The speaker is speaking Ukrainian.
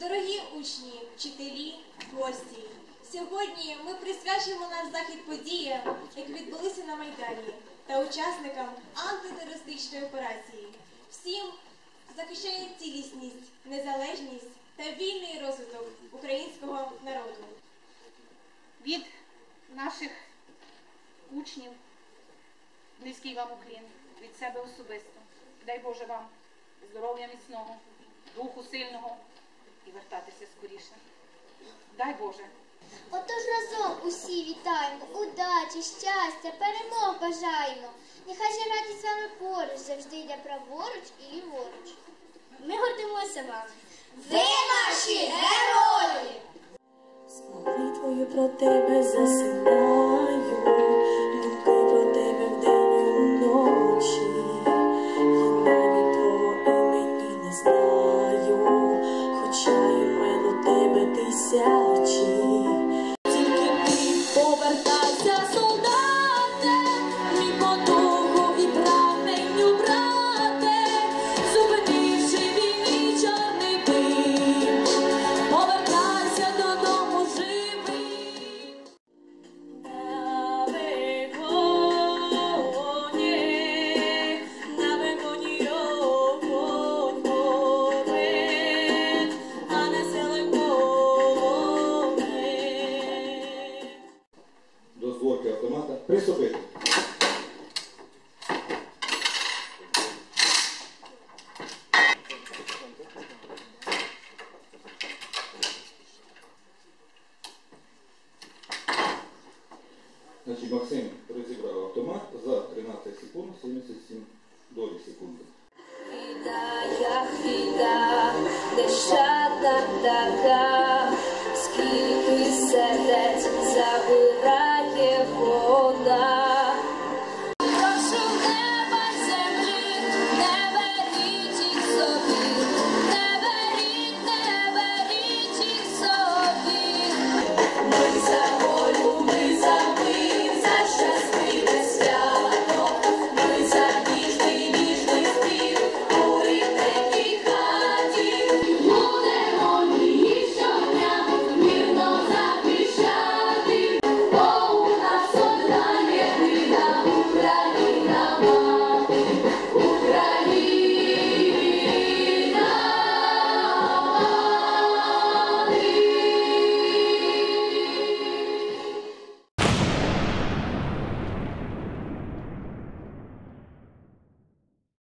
Дорогі учні, вчителі, гості, сьогодні ми присвячуємо наш захід подіям, які відбулися на Майдані, та учасникам антитерористичної операції. Всім захищає цілісність, незалежність та вільний розвиток українського народу. від наших учнів, низький вам уклін, від себе особисто. Дай Боже вам здоров'я міцного, духу сильного і вертатися скоріше. Дай Боже. Отож разом усі вітаємо, удачі, щастя, перемог бажаємо. Нехай же радість з вами поруч, завжди йде праворуч і ліворуч. Ми гордимося вами. Ви наші герої! З молитвою про тебе засинаю, but they said. Приступити. Значить, Максим розібрав автомат за 13 секунд 77 долі секунди. Біда, як біда, дещата така,